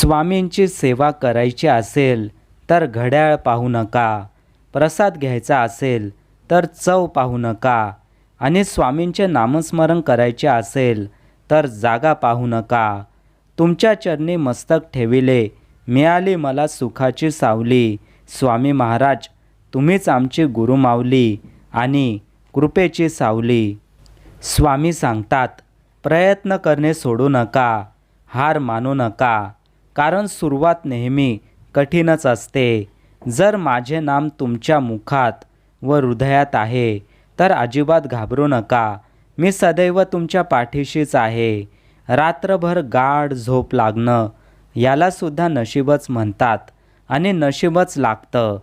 स्वामींची सेवा करायची असेल तर घड्याळ पाहू नका. प्रसाद घ्यायचा असेल तर चव पाहू नका. आणि स्वामींचे नामस्मरण करायचे असेल तर जागा पाहू नका. तुमच्या चरणी मस्तक ठेविले मिळाली मला सुखाची सावली. स्वामी महाराज तुम्हीच आमची गुरुमावली आणि कृपेची सावली. स्वामी सांगतात प्रयत्न करणे सोडू नका हार मानू नका. कारण सुरुवात नेहमी कठीणच असते. जर माझे नाम तुमच्या मुखात व हृदयात आहे तर अजिबात घाबरू नका. मी सदैव तुमच्या पाठीशीच आहे. रात्रभर गाढ झोप लागणं यालासुद्धा नशीबच म्हणतात आणि नशीबच लागतं.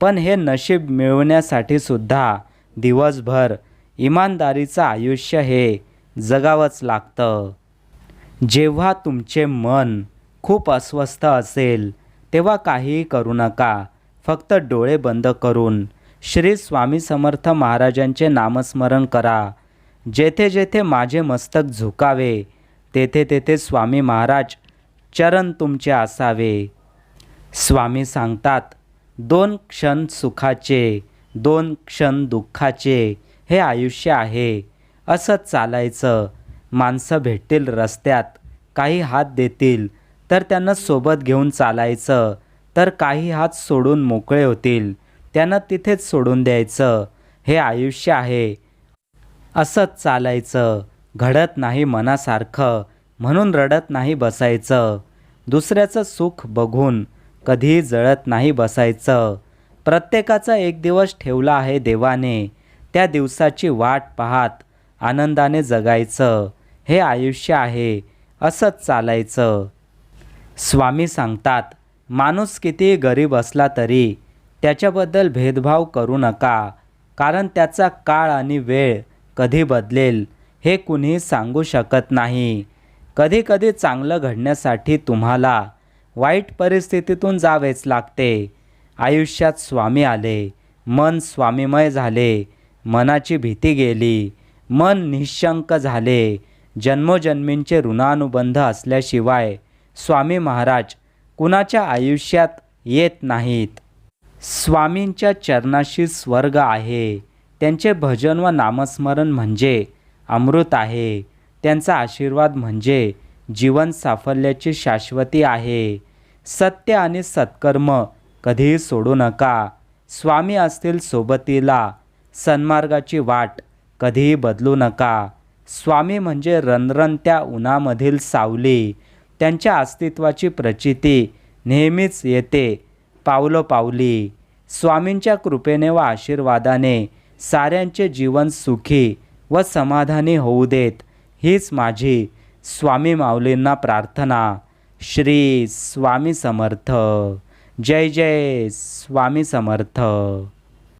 पण हे नशीब मिळवण्यासाठी सुद्धा दिवसभर इमानदारीचं आयुष्य हे जगावंच लागतं. जेव्हा तुमचे मन खूप अस्वस्थ असेल तेव्हा काहीही करू नका. फक्त डोळे बंद करून श्री स्वामी समर्थ महाराजांचे नामस्मरण करा. जेथे जेथे माझे मस्तक झुकावे तेथे तेथे स्वामी महाराज चरण तुमचे असावे. स्वामी सांगतात दोन क्षण सुखाचे दोन क्षण दुःखाचे हे आयुष्य आहे. असंच चालायचं. माणसं भेटतील रस्त्यात काही हात देतील तर त्यांना सोबत घेऊन चालायचं. तर काही हात सोडून मोकळे होतील. त्यांना तिथेच सोडून द्यायचं. हे आयुष्य आहे. असंच चालायचं. घडत नाही मनासारखं. म्हणून रडत नाही बसायचं. दुसऱ्याचं सुख बघून कधीही जळत नाही बसायचं. प्रत्येकाचा एक दिवस ठेवला आहे देवाने. त्या दिवसाची वाट पाहत आनंदाने जगायचं. हे आयुष्य आहे. असंच चालायचं. स्वामी सांगतात माणूस कितीही गरीब असला तरी त्याच्याबद्दल भेदभाव करू नका कारण त्याचा काळ आणि वेळ कधी बदलेल हे कुणी सांगू शकत नाही. कधी कधी चांगलं घडण्यासाठी तुम्हाला वाईट परिस्थितीतून जावेच लागते. आयुष्यात स्वामी आले मन स्वामीमय झाले मनाची भीती गेली मन निशंक झाले. जन्मोजन्मींचे ऋणानुबंध असल्याशिवाय स्वामी महाराज कुणाच्या आयुष्यात येत नाहीत? स्वामींच्या चरणाशी स्वर्ग आहे. त्यांचे भजन व नामस्मरण म्हणजे अमृत आहे. त्यांचा आशीर्वाद म्हणजे जीवन साफल्याची शाश्वती आहे. सत्य आणि सत्कर्म कधीही सोडू नका. स्वामी असतील सोबतीला. सन्मार्गाची वाट कधीही बदलू नका. स्वामी म्हणजे रणरणत्या उन्हामधील सावली. त्यांच्या अस्तित्वाची प्रचिती नेहमीच येते. पावलोपावली स्वामींच्या कृपेने व आशीर्वादाने साऱ्यांचे जीवन सुखी व समाधानी होऊ देत. हीच माझी स्वामी माऊलींना प्रार्थना. श्री स्वामी समर्थ. जय जय स्वामी समर्थ.